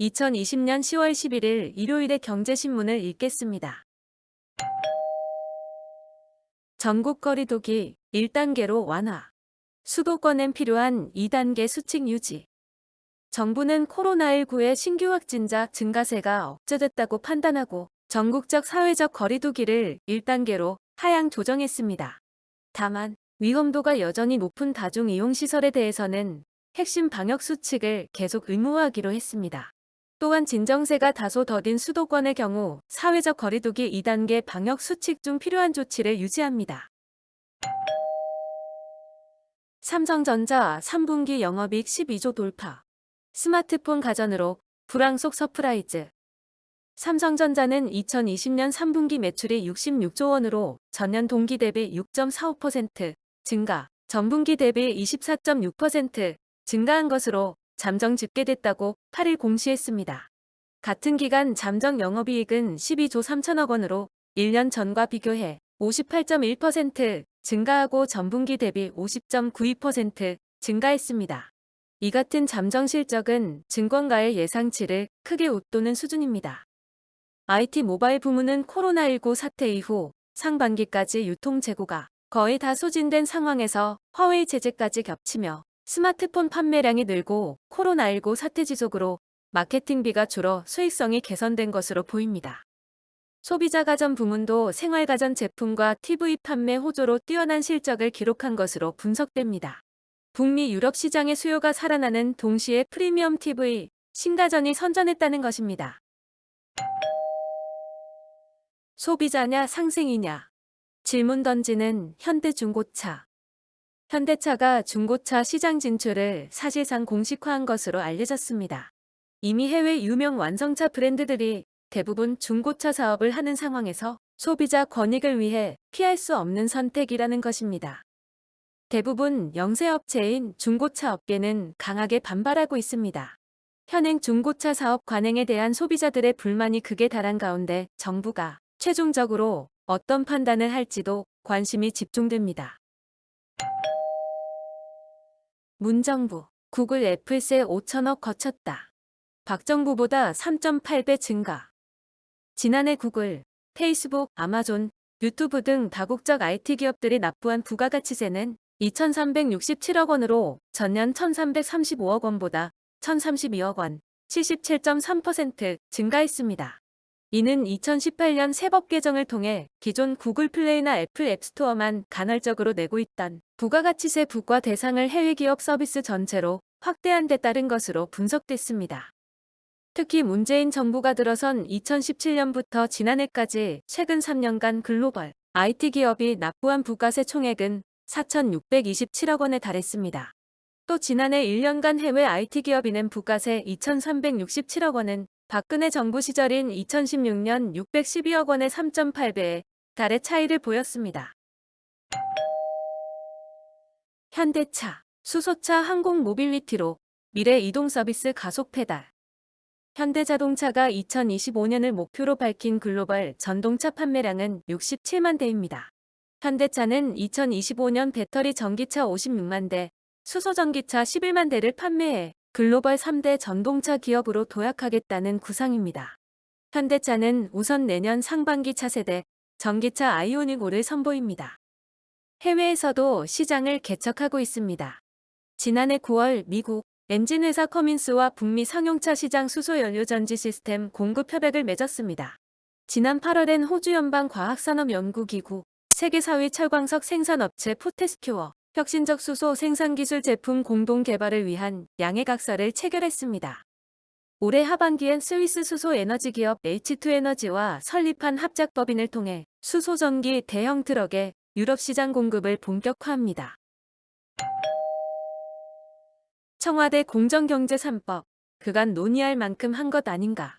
2020년 10월 11일 일요일의 경제신문을 읽겠습니다. 전국 거리두기 1단계로 완화. 수도권엔 필요한 2단계 수칙 유지. 정부는 코로나19의 신규 확진자 증가세가 억제됐다고 판단하고 전국적 사회적 거리두기를 1단계로 하향 조정했습니다. 다만 위험도가 여전히 높은 다중이용시설에 대해서는 핵심 방역 수칙을 계속 의무화하기로 했습니다. 또한 진정세가 다소 더딘 수도권의 경우 사회적 거리두기 2단계 방역 수칙 중 필요한 조치를 유지합니다. 삼성전자 3분기 영업이익 12조 돌파. 스마트폰 가전으로 불황 속 서프라이즈. 삼성전자는 2020년 3분기 매출이 66조 원으로 전년 동기 대비 6.45% 증가, 전분기 대비 24.6% 증가한 것으로 잠정 집계됐다고 8일 공시했습니다. 같은 기간 잠정 영업이익은 12조 3천억 원으로 1년 전과 비교해 58.1% 증가하고 전분기 대비 50.92% 증가했습니다. 이 같은 잠정 실적은 증권가의 예상치를 크게 웃도는 수준입니다. IT 모바일 부문은 코로나19 사태 이후 상반기까지 유통 재고가 거의 다 소진된 상황에서 화웨이 제재까지 겹치며 스마트폰 판매량이 늘고 코로나19 사태 지속으로 마케팅비가 줄어 수익성이 개선된 것으로 보입니다. 소비자 가전 부문도 생활 가전 제품과 TV 판매 호조로 뛰어난 실적을 기록한 것으로 분석됩니다. 북미 유럽 시장의 수요가 살아나는 동시에 프리미엄 TV, 신가전이 선전했다는 것입니다. 소비자냐 상생이냐 질문 던지는 현대중고차. 현대차가 중고차 시장 진출을 사실상 공식화한 것으로 알려졌습니다. 이미 해외 유명 완성차 브랜드들이 대부분 중고차 사업을 하는 상황에서 소비자 권익을 위해 피할 수 없는 선택이라는 것입니다. 대부분 영세업체인 중고차 업계는 강하게 반발하고 있습니다. 현행 중고차 사업 관행에 대한 소비자들의 불만이 극에 달한 가운데 정부가 최종적으로 어떤 판단을 할지도 관심이 집중됩니다. 문정부, 구글 애플세 5천억 거쳤다. 박 정부보다 3.8배 증가. 지난해 구글, 페이스북, 아마존, 유튜브 등 다국적 IT 기업들이 납부한 부가가치세는 2,367억 원으로 전년 1,335억 원보다 1,032억 원, 77.3% 증가했습니다. 이는 2018년 새법 개정을 통해 기존 구글 플레이나 애플 앱스토어만 간헐적으로 내고 있던 부가가치세 부과 대상을 해외 기업 서비스 전체로 확대한 데 따른 것으로 분석됐습니다. 특히 문재인 정부가 들어선 2017년부터 지난해까지 최근 3년간 글로벌 IT 기업이 납부한 부가세 총액은 4,627억 원에 달했습니다. 또 지난해 1년간 해외 IT 기업이 낸 부가세 2,367억 원은 박근혜 정부 시절인 2016년 612억 원의 3.8배에 달의 차이를 보였습니다. 현대차, 수소차 항공 모빌리티로 미래 이동 서비스 가속 페달. 현대자동차가 2025년을 목표로 밝힌 글로벌 전동차 판매량은 67만 대입니다. 현대차는 2025년 배터리 전기차 56만 대, 수소 전기차 11만 대를 판매해 글로벌 3대 전동차 기업으로 도약하겠다는 구상입니다. 현대차는 우선 내년 상반기 차세대 전기차 아이오닉 5를 선보입니다. 해외에서도 시장을 개척하고 있습니다. 지난해 9월 미국 엔진회사 커민스와 북미 상용차 시장 수소연료 전지 시스템 공급 협약을 맺었습니다. 지난 8월엔 호주 연방 과학산업연구기구 세계 4위 철광석 생산업체 포테스큐어 혁신적 수소 생산기술 제품 공동 개발을 위한 양해각서를 체결했습니다. 올해 하반기엔 스위스 수소 에너지 기업 H2에너지와 설립한 합작법인을 통해 수소 전기 대형 트럭의 유럽 시장 공급을 본격화합니다. 청와대 공정경제 3법, 그간 논의할 만큼 한 것 아닌가.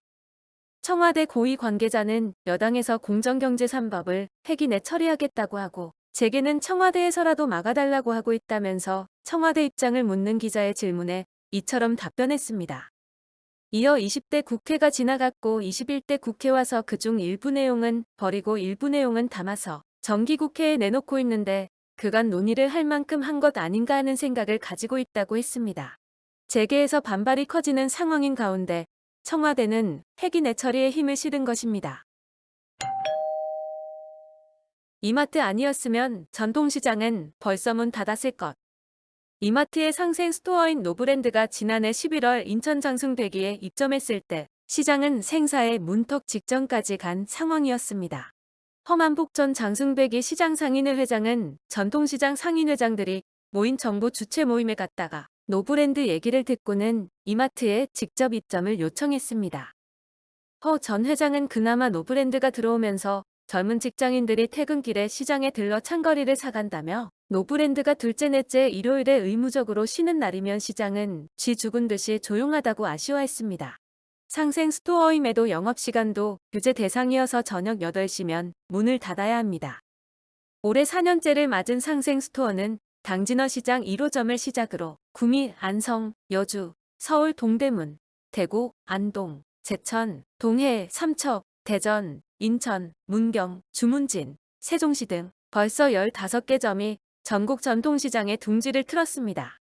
청와대 고위 관계자는 여당에서 공정경제 3법을 회기 내 처리하겠다고 하고 재계는 청와대에서라도 막아달라고 하고 있다면서 청와대 입장을 묻는 기자의 질문에 이처럼 답변했습니다. 이어 20대 국회가 지나갔고 21대 국회 와서 그중 일부 내용은 버리고 일부 내용은 담아서 정기국회에 내놓고 있는데 그간 논의를 할 만큼 한 것 아닌가 하는 생각을 가지고 있다고 했습니다. 재계에서 반발이 커지는 상황인 가운데 청와대는 폐기내 처리에 힘을 실은 것입니다. 이마트 아니었으면 전통시장은 벌써 문 닫았을 것. 이마트의 상생 스토어인 노브랜드가 지난해 11월 인천 장승대기에 입점했을 때 시장은 생사의 문턱 직전까지 간 상황이었습니다. 허만복 전 장승배기 시장 상인회 회장은 전통시장 상인회장들이 모인 정부 주최 모임에 갔다가 노브랜드 얘기를 듣고는 이마트에 직접 입점을 요청했습니다. 허 전 회장은 그나마 노브랜드가 들어오면서 젊은 직장인들이 퇴근길에 시장에 들러 창거리를 사간다며 노브랜드가 둘째 넷째 일요일에 의무적으로 쉬는 날이면 시장은 쥐 죽은 듯이 조용하다고 아쉬워했습니다. 상생 스토어임에도 영업시간도 규제 대상이어서 저녁 8시면 문을 닫아야 합니다. 올해 4년째를 맞은 상생 스토어는 당진어 시장 1호점을 시작으로 구미, 안성, 여주, 서울 동대문, 대구, 안동, 제천, 동해, 삼척, 대전, 인천, 문경, 주문진, 세종시 등 벌써 15개 점이 전국 전통시장에 둥지를 틀었습니다.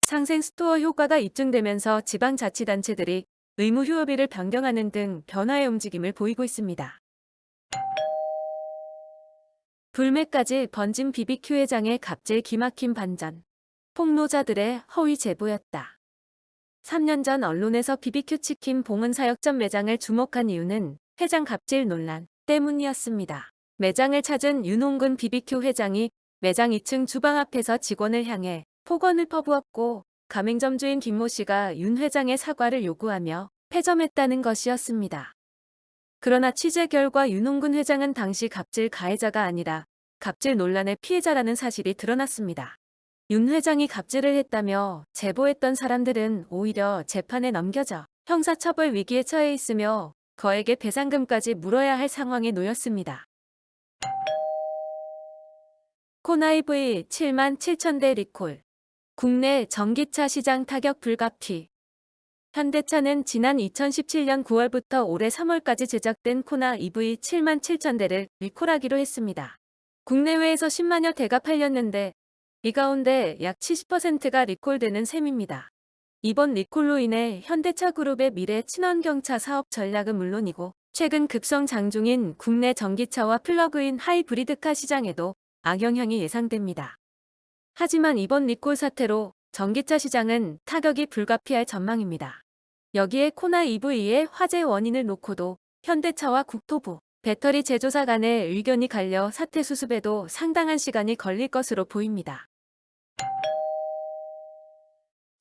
상생 스토어 효과가 입증되면서 지방자치단체들이 의무 휴업일을 변경하는 등 변화의 움직임을 보이고 있습니다. 불매까지 번진 BBQ 회장의 갑질 기막힌 반전. 폭로자들의 허위 제보였다. 3년 전 언론에서 BBQ 치킨 봉은 사역점 매장을 주목한 이유는 회장 갑질 논란 때문이었습니다. 매장을 찾은 윤홍근 BBQ 회장이 매장 2층 주방 앞에서 직원을 향해 폭언을 퍼부었고 가맹점 주인 김모 씨가 윤 회장의 사과를 요구하며 폐점했다는 것이었습니다. 그러나 취재 결과 윤홍근 회장은 당시 갑질 가해자가 아니라 갑질 논란의 피해자라는 사실이 드러났습니다. 윤 회장이 갑질을 했다며 제보했던 사람들은 오히려 재판에 넘겨져 형사처벌 위기에 처해 있으며 거액의 배상금까지 물어야 할 상황에 놓였습니다. 코나이브의 7만 7천 대 리콜 국내 전기차 시장 타격 불가피 현대차는 지난 2017년 9월부터 올해 3월까지 제작된 코나 EV 7만 7천 대를 리콜하기로 했습니다. 국내외에서 10만여 대가 팔렸는데 이 가운데 약 70%가 리콜되는 셈입니다. 이번 리콜로 인해 현대차 그룹의 미래 친환경차 사업 전략은 물론이고 최근 급성 장중인 국내 전기차와 플러그인 하이브리드카 시장에도 악영향이 예상됩니다. 하지만 이번 리콜 사태로 전기차 시장은 타격이 불가피할 전망입니다. 여기에 코나 EV의 화재 원인을 놓고도 현대차와 국토부, 배터리 제조사 간의 의견이 갈려 사태 수습에도 상당한 시간이 걸릴 것으로 보입니다.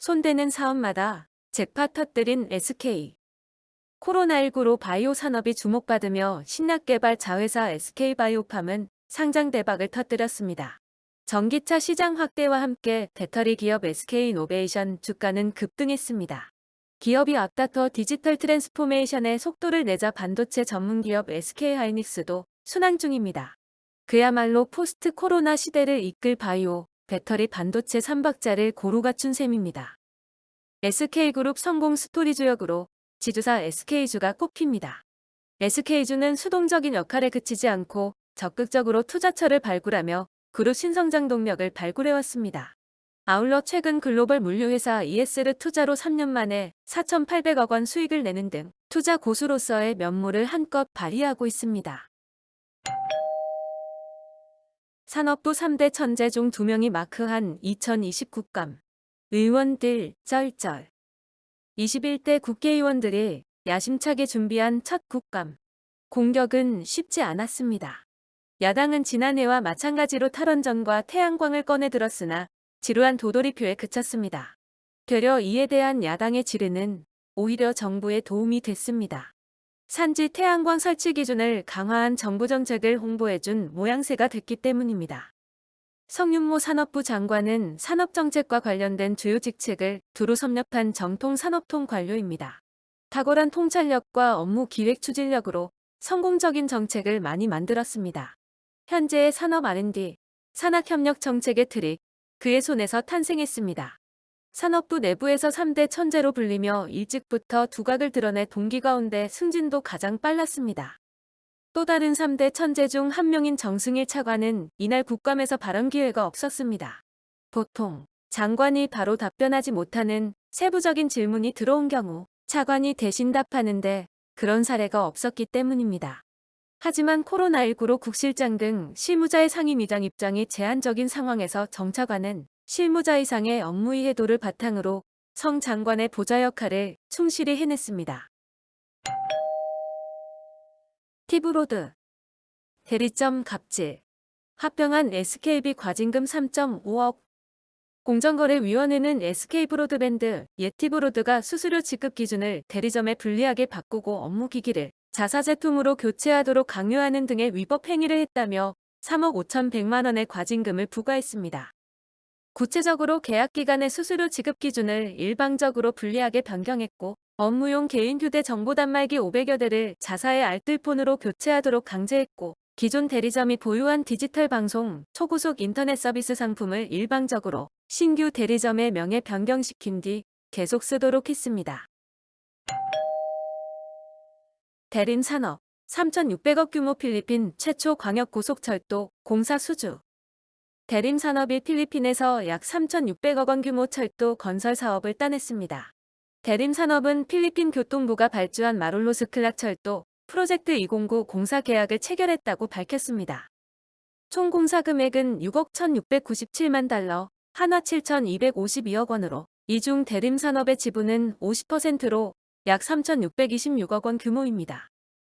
손대는 사업마다 잭팟 터뜨린 SK. 코로나19로 바이오 산업이 주목받으며 신약 개발 자회사 SK바이오팜은 상장 대박을 터뜨렸습니다. 전기차 시장 확대와 함께 배터리 기업 SK노베이션 주가는 급등했습니다. 기업이 앞다퉈 디지털 트랜스포메이션의 속도를 내자 반도체 전문 기업 SK하이닉스도 순항 중입니다. 그야말로 포스트 코로나 시대를 이끌 바이오, 배터리 반도체 3박자를 고루 갖춘 셈입니다. SK그룹 성공 스토리 주역으로 지주사 SK주가 꼽힙니다. SK주는 수동적인 역할에 그치지 않고 적극적으로 투자처를 발굴하며 그룹 신성장 동력을 발굴해왔습니다. 아울러 최근 글로벌 물류회사 ES를 투자로 3년 만에 4,800억 원 수익을 내는 등 투자 고수로서의 면모를 한껏 발휘하고 있습니다. 산업부 3대 천재 중 2명이 마크한 2029감. 의원들 쩔쩔. 21대 국회의원들이 야심차게 준비한 첫 국감. 공격은 쉽지 않았습니다. 야당은 지난해와 마찬가지로 탈원전과 태양광을 꺼내들었으나 지루한 도돌이표에 그쳤습니다. 되려 이에 대한 야당의 지뢰는 오히려 정부에 도움이 됐습니다. 산지 태양광 설치 기준을 강화한 정부 정책을 홍보해준 모양새가 됐기 때문입니다. 성윤모 산업부 장관은 산업정책과 관련된 주요 직책을 두루 섭렵한 정통 산업통 관료입니다. 탁월한 통찰력과 업무 기획 추진력으로 성공적인 정책을 많이 만들었습니다. 현재의 산업 R&D, 산학협력 정책의 틀이 그의 손에서 탄생했습니다. 산업부 내부에서 3대 천재로 불리며 일찍부터 두각을 드러내 동기 가운데 승진도 가장 빨랐습니다. 또 다른 3대 천재 중 한 명인 정승일 차관은 이날 국감에서 발언 기회가 없었습니다. 보통 장관이 바로 답변하지 못하는 세부적인 질문이 들어온 경우 차관이 대신 답하는데 그런 사례가 없었기 때문입니다. 하지만 코로나19로 국실장 등 실무자의 상임위장 입장이 제한적인 상황에서 정차관은 실무자 이상의 업무 이해도를 바탕으로 성 장관의 보좌 역할을 충실히 해냈습니다. 티브로드 대리점 갑질 합병한 SKB 과징금 3.5억 공정거래위원회는 SK브로드밴드, 예티브로드가 수수료 지급 기준을 대리점에 불리하게 바꾸고 업무 기기를 자사 제품으로 교체하도록 강요하는 등의 위법 행위를 했다며 3억 5,100만 원의 과징금을 부과했습니다. 구체적으로 계약 기간의 수수료 지급 기준을 일방적으로 불리하게 변경했고 업무용 개인 휴대 정보 단말기 500여 대를 자사의 알뜰폰으로 교체하도록 강제했고 기존 대리점이 보유한 디지털 방송, 초고속 인터넷 서비스 상품을 일방적으로 신규 대리점의 명에 변경시킨 뒤 계속 쓰도록 했습니다. 대림 산업 3,600억 규모 필리핀 최초 광역 고속철도 공사 수주 대림 산업이 필리핀에서 약 3,600억 원 규모 철도 건설 사업을 따냈습니다. 대림 산업은 필리핀 교통부가 발주한 마롤로스 클락 철도 프로젝트 209 공사 계약을 체결했다고 밝혔습니다. 총 공사 금액은 6억 1,697만 달러, 한화 7,252억 원으로 이 중 대림 산업의 지분은 50%로 약 3,626억 원 규모입니다.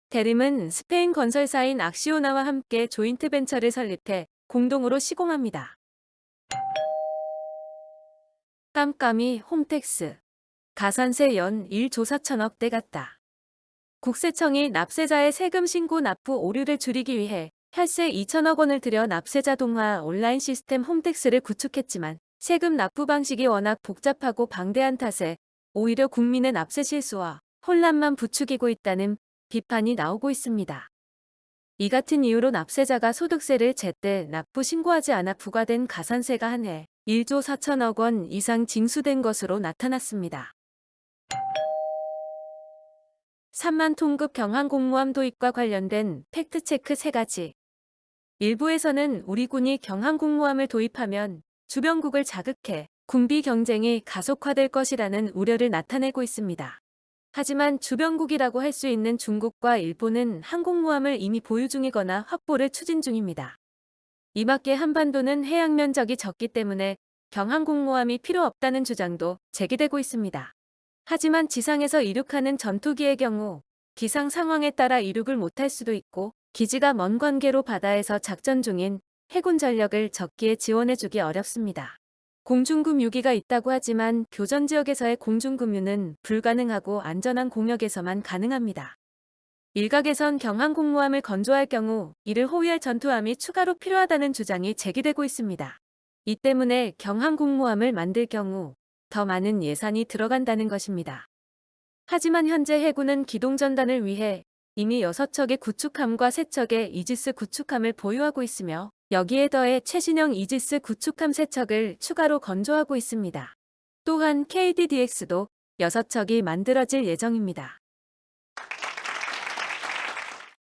대림은 스페인 건설사인 악시오나와 함께 조인트 벤처를 설립해 공동으로 시공합니다. 깜깜이 홈택스 가산세 연 1조 4천억대 같다. 국세청이 납세자의 세금 신고 납부 오류를 줄이기 위해 혈세 2천억 원을 들여 납세자 동화 온라인 시스템 홈택스를 구축했지만 세금 납부 방식이 워낙 복잡하고 방대한 탓에 오히려 국민의 납세 실수와 혼란만 부추기고 있다는 비판이 나오고 있습니다. 이 같은 이유로 납세자가 소득세를 제때 납부 신고하지 않아 부과된 가산세가 한 해 1조 4천억 원 이상 징수된 것으로 나타났습니다. 3만 통급 경항 공무함 도입과 관련된 팩트체크 3가지. 일부에서는 우리 군이 경항 공무함을 도입하면 주변국을 자극해 군비 경쟁이 가속화될 것이라는 우려를 나타내고 있습니다. 하지만 주변국이라고 할 수 있는 중국과 일본은 항공모함을 이미 보유 중이거나 확보를 추진 중입니다. 이밖에 한반도는 해양 면적이 적기 때문에 경항공모함이 필요 없다는 주장도 제기되고 있습니다. 하지만 지상에서 이륙하는 전투기의 경우 기상 상황에 따라 이륙을 못할 수도 있고 기지가 먼 관계로 바다에서 작전 중인 해군 전력을 적기에 지원해주기 어렵습니다. 공중급유기가 있다고 하지만 교전 지역에서의 공중급유는 불가능하고 안전한 공역에서만 가능합니다. 일각에선 경항공모함을 건조할 경우 이를 호위할 전투함이 추가로 필요하다는 주장이 제기되고 있습니다. 이 때문에 경항공모함을 만들 경우 더 많은 예산이 들어간다는 것입니다. 하지만 현재 해군은 기동전단을 위해 이미 6척의 구축함과 3척의 이지스 구축함을 보유하고 있으며 여기에 더해 최신형 이지스 구축함 3척을 추가로 건조하고 있습니다. 또한 KDDX도 6척이 만들어질 예정입니다.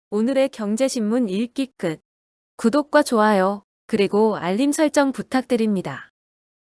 오늘의 경제신문 읽기 끝. 구독과 좋아요, 그리고 알림 설정 부탁드립니다.